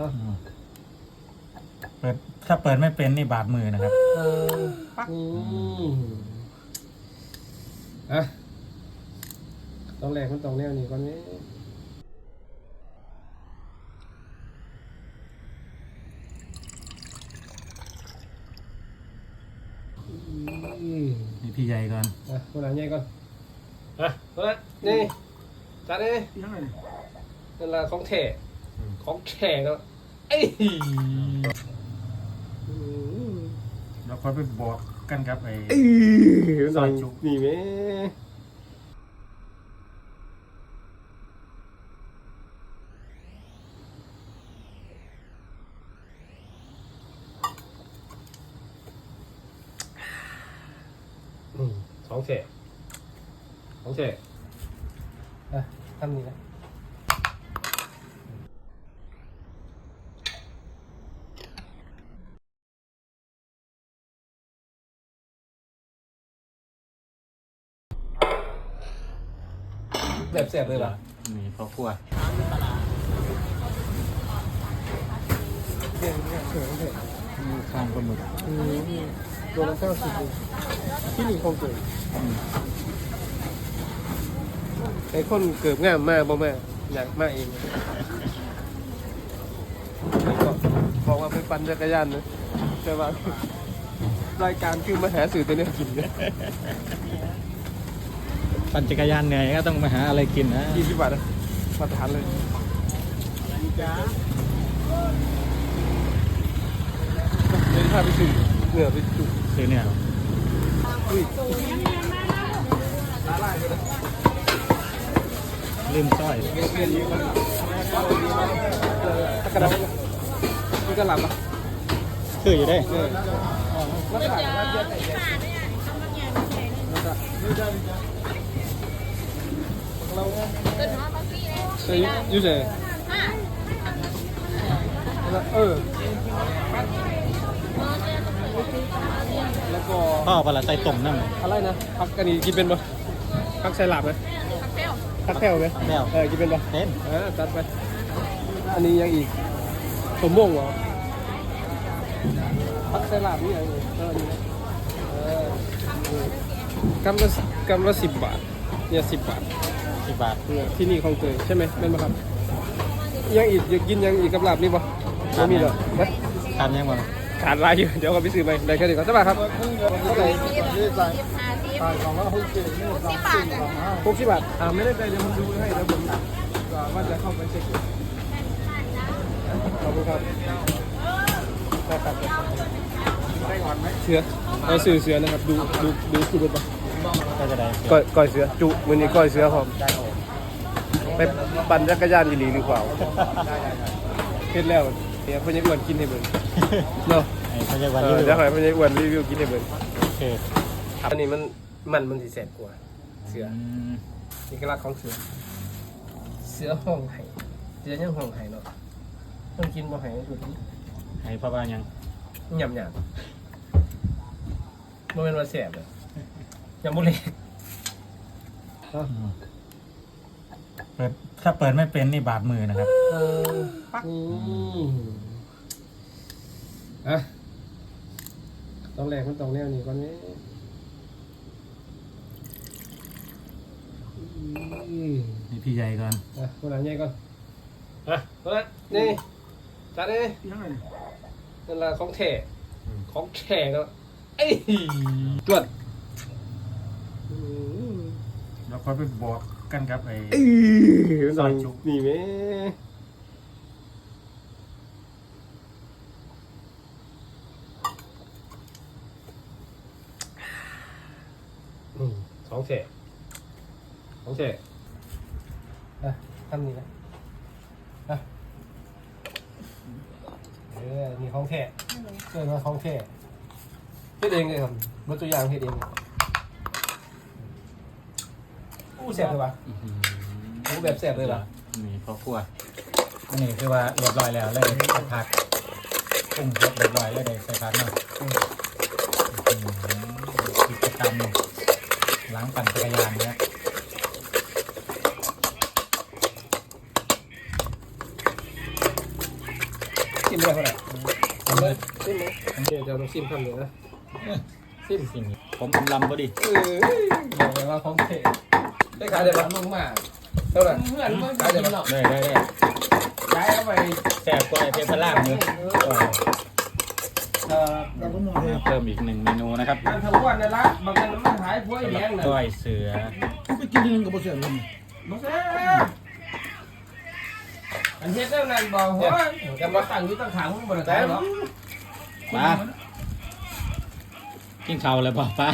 อะอืมเปิดถ้าเปิดไม่เป็นนี่บาดมือนะครับ เอออืมอะต้องแรกมันต้องแนวนี้ก่อนนี้อืมนี่พี่ใหญ่ก่อนอะคนละใหญ่ก่อนอะคนละนี่จัดเลยนั่นละของแท้ของแข็งแล้ว เอ้ยอืมแล้วค่อยไปบอกกันครับไอ้เอ้ยซอยจุนี่แม่อืมสองเฉะสองเฉะอะทำนี่นะ แบบแสบเลยเหรอนี่พ่อครัวเดี๋ยวเนี่ยเฉยเฉยมีข้างปลาหมึกอืมตัวละเก้าสิบเองที่นี่คงเกิดอืมไอ้คนเกิดง่ามมากบ่แม่อยากมากเองก็บอกว่าไปปั่นจักรยานนะแต่ว่ารายการคือมาหาสื่อแต่เนี่ยกินเนี่ย ปั่นจักรยานเหนื่อยก็ต้องมาหาอะไรกินนะยี่สิบบาทนะมาทานเลยเดี๋ยวพาไปสื่อเหนือไปจุซื้อเนี่ยอุ้ยลาลายเลยนะลืมสร้อยเรียนเยอะมากถ้ากระดับนี่ก็หลับอะคืออยู่ได้เออแล้วก็แล้วก็เรา เกิดมาบางปีเล ยใช้ยูเซอร์ห้าเออแล้วก็พ่อปลาใส่ต้มนั่นอะไรนะพักกันนี้กินเป็นปะพักใส่หลับไหมผักเปรี้ยวพักแผ่วไหมแก้วเออกินเป็นปะเต้นเออจัดไปอันนี้ยังอีกสมม่วงเหรอพักใส่หลับนี่ยังอีกเออนี่นะเออเออกำละกำละสิบบาทเนี่ยสิบบาท สิบบาทเนี่ยที่นี่ของเตยใช่ไหมเป็นปะครับยังอีกอยากกินยังอีกกับหลับนี่ปะไม่มีเหรอนะทานยังไงขาดลายอยู่เดี๋ยวก็ไปซื้อใหม่ได้แค่นี้ก่อนใช่ป่ะครับเท่าไหร่สิบห้าสิบสิบบาทอะหกสิบบาทอ่าไม่ได้ใจเดี๋ยวผมดูให้แล้วผมว่าจะเข้าไปเช็คอยู่ขอบคุณครับได้ครับเสือเอาสื่อเสือนะครับดูดูดูคือเป็นปะ ก็จะได้ก้อยก้อยเสือจุมือนี้ก้อยเสือผมไปปั่นจักรยานอีหลีหรือเปล่าเฮ็ดแล้วเดี๋ยวพ่อใหญ่อ้วนกินให้เบิ่งเนาะไอ้พยาบาลเอรีอวิวเดี๋ยวให้พ่อใหญ่อ้วนรีวิวกินให้เบิ่งโอเคอันนี้มันมันมันสิแสบกว่า เสืออืมเอกลักษณ์ของเสือ เสือห้องไห้เสือยังห้องไห้เนาะต้องกินบ่ไห้ดูดิไอ้พ่อบ้านยังหยำหยำบ่เป็นว่าแสบเลย ยำบุเล็กอืมเปิดถ้าเปิดไม่เป็นนี่บาดมือนะครับ เอออืมอะต้องแรกมันต้องแนวนี้ก่อนนี้อืมนี่พี่ใหญ่ก่อนอะคนละใหญ่ก่อนอะคนละนี่จัดเลยนั่นละของแท้ของแข็งแล้วเอ้ยตรวจอืม แล้วค่อยไปบอกกันครับไอ้เอ้ยซอยจุนี่แม่อืมสองแฉะสองแฉะอะทำนี่นะอะเออนี่ของแท้เกิดมาของแท้เฮ็ดเองเลยครับรถตัวอย่างเฮ็ดเอง อู้แสบเลยปะอื้อหือโอ้แบบแสบเลยปะนี่พ่อครัวอันนี้คือว่าเรียบร้อยแล้วเลยใส่ผักปรุงรสเรียบร้อยแล้วเลยใส่ผักเนาะอืมกิจกรรมล้างปั่นจักรยานนะครับชิมได้เท่าไหร่เอาเลยชิมไหมเดี๋ยวจะต้องชิมคำหนึ่งนะชิมสิ่งนี้ผมกำลำพอดีเออบอกเลยว่าของเท ได้ขายได้ปะมึงมากเท่าไหร่เพื่อนเพื่อนขายได้กินปะหรอกได้ได้ได้ย้ายเอาไปแซ่บกว่าไอ้เทพล่างเลยเออเออมาเพิ่มอีกหนึ่งเมนูนะครับมันทั้งวันนั่นละบางทีมันหายพวกสำหแยรับงน่ะก้อยเสือไปกินนึงกับบ่เสียงมันบ่แซ่บอันเฮ็ดแล้วนั่นบอกว่าจะมาตั้งอยู่ตั้งขางมึงบ่ได้แต่ตายหรอกป้ากินข้าวเลยป่ะป้า